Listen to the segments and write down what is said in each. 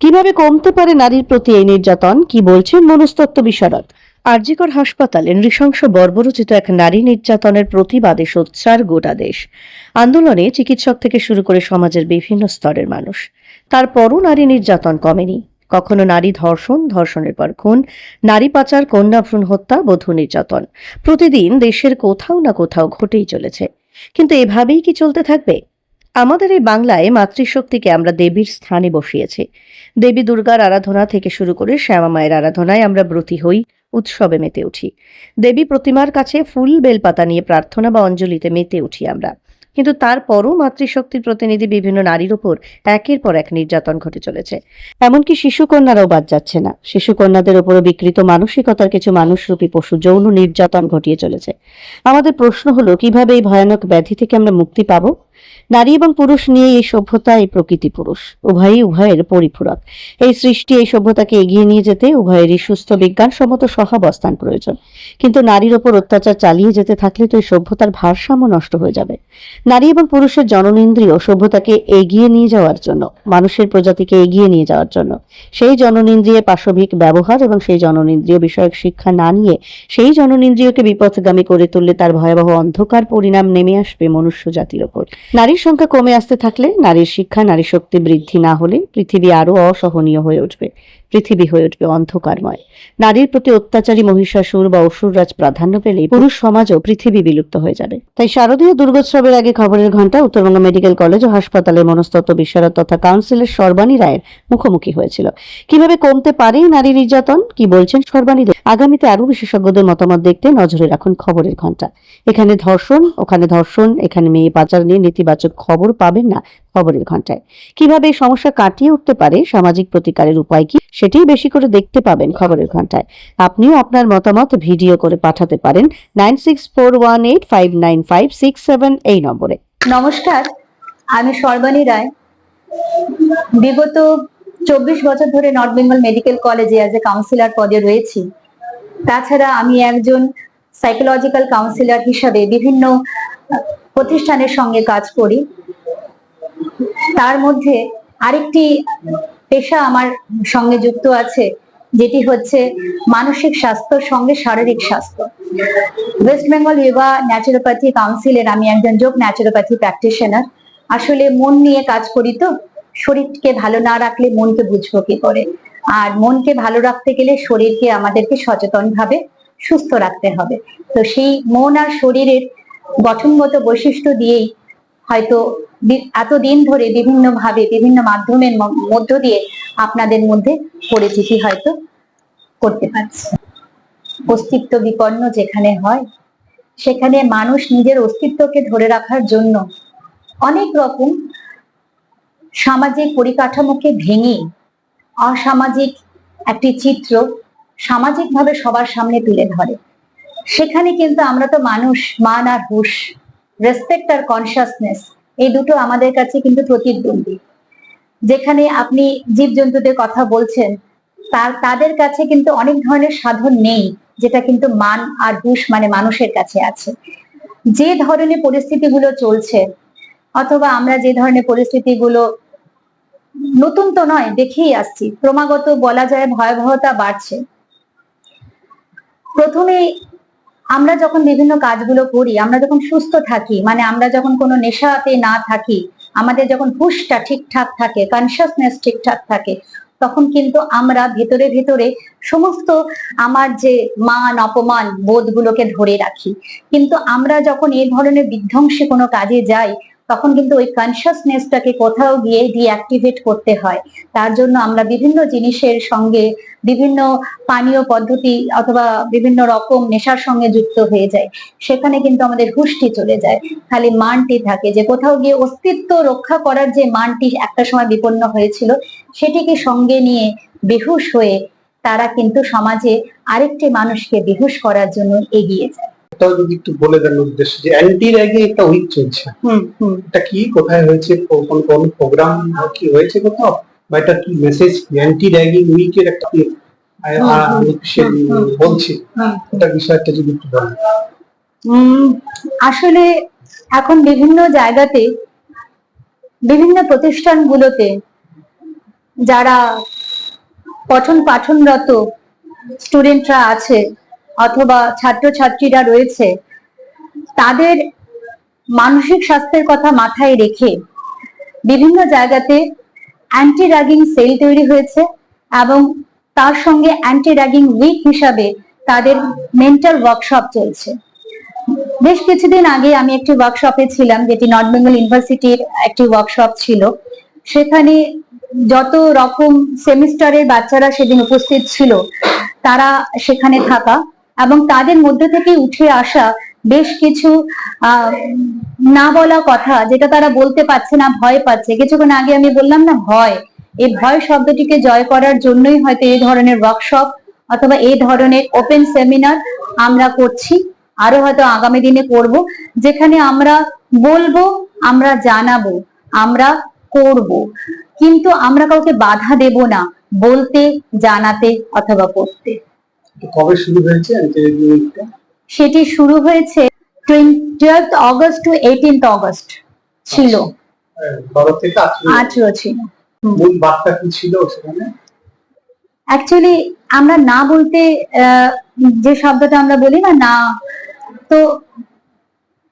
কীভাবে কমতে পারে নারীর প্রতি এই নির্যাতন? কি বলছেন মনস্তত্ত্ব বিশারদ? আরজিকর হাসপাতালে নৃশংস বর্বরচিত এক নারী নির্যাতনের প্রতিবাদে সোচ্চার গোটা দেশ। আন্দোলনে চিকিৎসক থেকে শুরু করে সমাজের বিভিন্ন স্তরের মানুষ। তারপরও নারী নির্যাতন কমেনি। কখনো নারী ধর্ষণ, ধর্ষণের পর খুন, নারী পাচার, কন্যা ভ্রূণ হত্যা, বধূ নির্যাতন। প্রতিদিন দেশের কোথাও না কোথাও ঘটেই চলেছে। কিন্তু এভাবেই কি চলতে থাকবে? আমাদের এই বাংলায় মাতৃশক্তিকে আমরা দেবীর স্থানে বসিয়েছি। দেবী দুর্গার আরাধনা থেকে শুরু করে শ্যামা মায়ের আরাধনায় আমরা ব্রতী হই, উৎসবে মেতে উঠি। দেবী প্রতিমার কাছে ফুল, বেলপাতা নিয়ে প্রার্থনা বা অঞ্জলিতে মেতে উঠি আমরা। কিন্তু তারপরও মাতৃশক্তির প্রতিনিধি বিভিন্ন নারীর উপর একের পর এক নির্যাতন ঘটে চলেছে। এমনকি শিশুকন্যারাও বাদ যাচ্ছে না। শিশুকন্যাদের উপরও বিকৃত মানসিকতার কিছু মানুষরূপী পশু যৌন নির্যাতন ঘটিয়ে চলেছে। আমাদের প্রশ্ন হলো, কীভাবে এই ভয়ানক ব্যাধি থেকে আমরা মুক্তি পাবো? নারী এবং পুরুষ নিয়ে এই সভ্যতা এই প্রকৃতি পুরুষ। উভয়ই উভয়ের পরিপূরক। এই সৃষ্টি, এই সভ্যতাকে এগিয়ে নিয়ে যেতে উভয়েরই সুস্থ বিজ্ঞানসম্মত সহাবস্থান প্রয়োজন। কিন্তু নারীর ওপর অত্যাচার চালিয়ে যেতে থাকলে তো এই সভ্যতার ভারসাম্য নষ্ট হয়ে যাবে। নারী এবং পুরুষের জননেন্দ্রিয় সভ্যতাকে এগিয়ে নিয়ে যাওয়ার জন্য, মানুষের প্রজাতিকে এগিয়ে নিয়ে যাওয়ার জন্য, সেই জননেন্দ্রিয়ের পাশবিক ব্যবহার এবং সেই জননেন্দ্রিয় বিষয়ক শিক্ষা না নিয়ে সেই জননেন্দ্রিয়কে বিপথগামী করে তুললে তার ভয়াবহ অন্ধকার পরিণাম নেমে আসবে মনুষ্য জাতির ওপর। নারীর সংখ্যা কমে আসতে থাকলে নারীর শিক্ষা নারী শক্তি বৃদ্ধি না হলে পৃথিবী আরও অসহনীয় হয়ে উঠবে। পৃথিবী হয়ে উঠবে অন্ধকারময়। নারীর প্রতি অত্যাচারী, মহিষাসুর বা অসুররাজ প্রাধান্য পেলে পুরুষ সমাজও পৃথিবী বিলুপ্ত হয়ে যাবে। তাই শারদীয় দুর্গোৎসবের আগে খবরের ঘণ্টা উত্তরবঙ্গ মেডিকেল কলেজ ও হাসপাতালে মনস্তত্ত্ব বিশারদ তথা কাউন্সিলের সর্বাণী রায়ের মুখোমুখি হয়েছিল। কীভাবে কমতে পারে নারী নির্যাতন? কি বলছেন সর্বাণী আগামীতে আরও বিশেষজ্ঞদের মতামত দেখতে নজরে রাখুন খবরের ঘণ্টা এখানে ধর্ষণ, ওখানে ধর্ষণ, এখানে মেয়ে পাচার নিয়ে নেতিবাচক খবর পাবেন না। খবরের ঘন্টায় কীভাবে এই সমস্যা কাটিয়ে উঠতে পারে, সামাজিক প্রতিকারের উপায় কি, সেটাই বেশি করে দেখতে পাবেন খবরের ঘন্টায় আপনিও আপনার মতামত ভিডিও করে পাঠাতে পারেন nine six four one eight five nine five six seven এই নম্বরে। নমস্কার, আমি সর্বানী রায়। বিগত চব্বিশ বছর ধরে নর্থ বেঙ্গল মেডিকেল কলেজে অ্যাজ এ কাউন্সিলর পদে রয়েছি। তাছাড়া আমি একজন সাইকোলজিক্যাল কাউন্সিলর হিসাবে বিভিন্ন প্রতিষ্ঠানের সঙ্গে কাজ করি। তার মধ্যে আরেকটি পেশা আমার সঙ্গে যুক্ত আছে, যেটি হচ্ছে মানসিক স্বাস্থ্যর সঙ্গে শারীরিক স্বাস্থ্য। ওয়েস্ট বেঙ্গল ইয়োগা ন্যাচুরোপ্যাথি কাউন্সিলের আমি একজন যোগ ন্যাচুরোপ্যাথি প্র্যাকটিশনার আসলে মন নিয়ে কাজ করি তো, শরীরকে ভালো না রাখলে মনকে বুঝব কি করে? আর মনকে ভালো রাখতে গেলে শরীরকে আমাদেরকে সচেতন ভাবে সুস্থ রাখতে হবে। তো সেই মন আর শরীরের গঠনগত বৈশিষ্ট্য দিয়েই হয়তো এতদিন ধরে বিভিন্ন ভাবে বিভিন্ন মাধ্যমের মধ্য দিয়ে আপনাদের মধ্যে পরিচিতি হয়তো করতে পারছি। অস্তিত্ব বিপন্ন যেখানে হয়, সেখানে মানুষ নিজের অস্তিত্বকে ধরে রাখার জন্য অনেক রকম সামাজিক পরিকাঠামোকে ভেঙে, অসামাজিক একটি চিত্র সামাজিকভাবে সবার সামনে তুলে ধরে। সেখানে কিন্তু আমরা তো মানুষ, মান আর হুশ রেসপেক্ট আর কনসিয়াসনেস এই দুটো আমাদের কাছে কিন্তু প্রতিদ্বন্দ্বী। যেখানে আপনি জীবজন্তুদের কথা বলছেন, তার, তাদের কাছে কিন্তু অনেক ধরনের সাধন নেই, যেটা কিন্তু মান আর হুশ মানে মানুষের কাছে আছে। যে ধরনের পরিস্থিতিগুলো চলছে, অথবা আমরা যে ধরনের পরিস্থিতিগুলো নতুন তো নয়, দেখেই আসছি, ক্রমাগত বলা যায় ভয়াবহতা বাড়ছে। প্রথমে আমরা যখন বিভিন্ন কাজগুলো করি, আমরা যখন সুস্থ থাকি মানে আমরা যখন কোনো নেশাতে না থাকি, আমাদের যখন হুশটা ঠিকঠাক থাকে কনসিয়াসনেস ঠিকঠাক থাকে, তখন কিন্তু আমরা ভেতরে ভেতরে সমস্ত আমার যে মান, অপমান বোধগুলোকে ধরে রাখি। কিন্তু আমরা যখন এই ধরনের বিধ্বংসী কোনো কাজে যাই তখন কিন্তু ওই কনসিয়াসনেসটাকে কোথাও গিয়ে ডিঅ্যাক্টিভেট করতে হয়। তার জন্য আমরা বিভিন্ন জিনিসের সঙ্গে বিভিন্ন পানীয় পদ্ধতি অথবা বিভিন্ন রকম নেশার সঙ্গে যুক্ত হয়ে যায়। সেখানে কিন্তু আমাদের হুষ্টি চলে যায়। খালি মানটি থাকে যে কোথাও গিয়ে অস্তিত্ব রক্ষা করার যে মানটি একটা সময় বিপন্ন হয়েছিল, সেটিকে সঙ্গে নিয়ে বেহুশ হয়ে তারা কিন্তু সমাজে আরেকটি মানুষকে বেহুশ করার জন্য এগিয়ে যায়। এটাও যদি একটু বলে দেন উদ্দেশ্য যে অ্যান্টি র্যাগিং একটা উইক চলছে। এটা কি কোথায় হয়েছে কোন কোন প্রোগ্রাম কি হয়েছে কোথাও? বা এটা কি মেসেজ অ্যান্টি র্যাগিং উইকের একটা বলছি। এটা বিষয়টা যদি বলেন। উম, আসলে এখন বিভিন্ন জায়গাতে বিভিন্ন প্রতিষ্ঠানগুলোতে যারা পঠন পাঠনরত স্টুডেন্টরা আছে অথবা ছাত্রছাত্রীরা রয়েছে, তাদের মানসিক স্বাস্থ্যের কথা মাথায় রেখে বিভিন্ন জায়গাতে অ্যান্টি র্যাগিং সেল তৈরি হয়েছে এবং তার সঙ্গে অ্যান্টি র্যাগিং উইক হিসাবে তাদের মেন্টাল ওয়ার্কশপ চলছে। বেশ কিছুদিন আগে আমি একটি ওয়ার্কশপে ছিলাম, যেটি নর্থ বেঙ্গল ইউনিভার্সিটির একটি ওয়ার্কশপ ছিল। সেখানে যত রকম সেমিস্টারের বাচ্চারা সেদিন উপস্থিত ছিল, তারা সেখানে থাকা এবং তাদের মধ্যে থেকে উঠে আসা বেশ কিছু না বলা কথা যেটা তারা বলতে পারছে না, ভয় পাচ্ছে। কিছুক্ষণ আগে আমি বললাম না, ভয়। এই ভয় শব্দটিকে জয় করার জন্যই হয়তো এই ধরনের ওয়ার্কশপ অথবা এই ধরনের ওপেন সেমিনার আমরা করছি। আরও হয়তো আগামী দিনে করব, যেখানে আমরা বলব, আমরা জানাব, আমরা করব। কিন্তু আমরা কাউকে বাধা দেব না, বলতে, জানাতে অথবা করতে। কবে শুরু হয়েছে সেটি শুরু হয়েছে অগস্ট টু এইটিনথ অগস্ট ছিল। বারো থেকে আঠেরো। ছিল। মূল বার্তা কি ছিল সেখানে? অ্যাকচুয়ালি আমরা না বলতে আহ, যে শব্দটা আমরা বলি না না। তো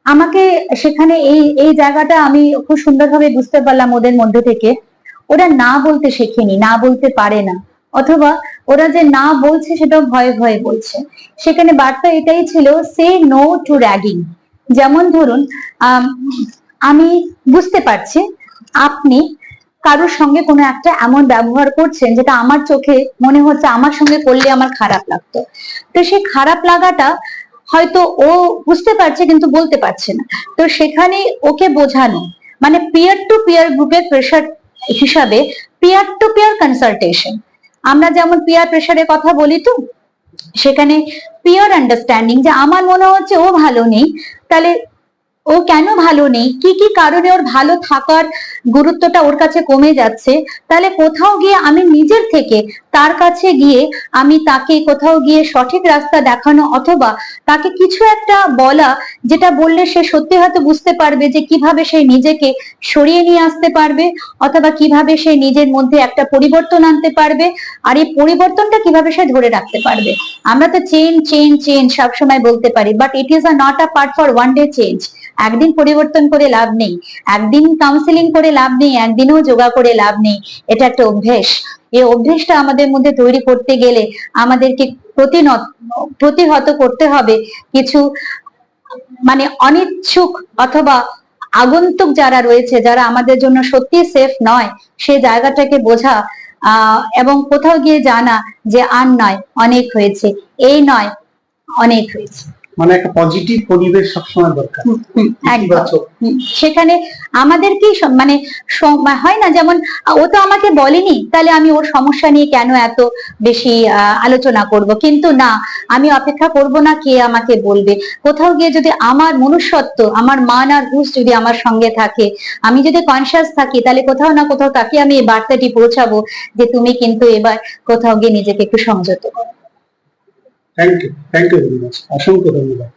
আমাকে সেখানে এই এই জায়গাটা আমি খুব সুন্দরভাবে বুঝতে পারলাম ওদের মধ্যে থেকে। ওরা না বলতে শেখেনি না বলতে পারে না। অথবা ওরা যে না বলছে সেটাও ভয়ে ভয়ে বলছে। সেখানে বার্তা এটাই ছিল সে নো টু র্যাগিং যেমন ধরুন, আমি বুঝতে পারছি আপনি কারোর সঙ্গে কোনো একটা এমন ব্যবহার করছেন যেটা আমার চোখে মনে হচ্ছে আমার সঙ্গে করলে আমার খারাপ লাগতো। তো সেই খারাপ লাগাটা হয়তো ও বুঝতে পারছে কিন্তু বলতে পারছে না। তো সেখানে ওকে বোঝানো মানে পিয়ার টু পিয়ার গ্রুপের প্রেশার হিসাবে পিয়ার টু পিয়ার কনসালটেশন আমরা যেমন পিয়ার প্রেশারের কথা বলি তো, সেখানে পিয়ার আন্ডারস্ট্যান্ডিং যে আমার মনে হচ্ছে ও ভালো নেই, তাহলে ও কেন ভালো নেই? কি কি কারণে ওর ভালো থাকার গুরুত্বটা ওর কাছে কমে যাচ্ছে? তাহলে কোথাও গিয়ে আমি নিজের থেকে তার কাছে গিয়ে আমি তাকে কোথাও গিয়ে সঠিক রাস্তা দেখানো অথবা তাকে কিছু একটা বলা যেটা বললে সে সত্যি হয়তো বুঝতে পারবে যে কীভাবে সে নিজেকে সরিয়ে নিয়ে আসতে পারবে অথবা কীভাবে সে নিজের মধ্যে একটা পরিবর্তন আনতে পারবে আর এই পরিবর্তনটা কীভাবে সে ধরে রাখতে পারবে। আমরা তো চেন চেন চেন সবসময় বলতে পারি but it is a not a part for one day change একদিন পরিবর্তন করে লাভ নেই, একদিন কাউন্সিলিং করে লাভ নেই, একদিনও যোগা করে লাভ নেই, এটা একটা অভ্যেস। এই অভ্যেসটা আমাদের মধ্যে তৈরি করতে গেলে আমাদেরকে প্রতিহত করতে হবে। কিছু মানে অনিচ্ছুক অথবা আগন্তুক যারা রয়েছে, যারা আমাদের জন্য সত্যি সেফ নয়, সে জায়গাটাকে বোঝা এবং কোথাও গিয়ে জানা যে আর নয়, অনেক হয়েছে। এই নয়, অনেক হয়েছে। মানে একটা পজিটিভ পরিবেশ সবসময় দরকার। সেখানে আমাদেরকেই মানে হয় না যেমন ও তো আমাকে বলেনি তাহলে আমি ওর সমস্যা নিয়ে কেন এত বেশি আলোচনা করব? কিন্তু না আমি অপেক্ষা করব না কে আমাকে বলবে। কোথাও গিয়ে যদি আমার মনুষ্যত্ব আমার মান আর হুশ যদি আমার সঙ্গে থাকে আমি যদি কনসিয়াস থাকি তাহলে কোথাও না কোথাও তাকে আমি এই বার্তাটি পৌঁছাবো যে তুমি কিন্তু এবার কোথাও গিয়ে নিজেকে একটু সংযত করো। thank you thank you very much অসংখ্য ধন্যবাদ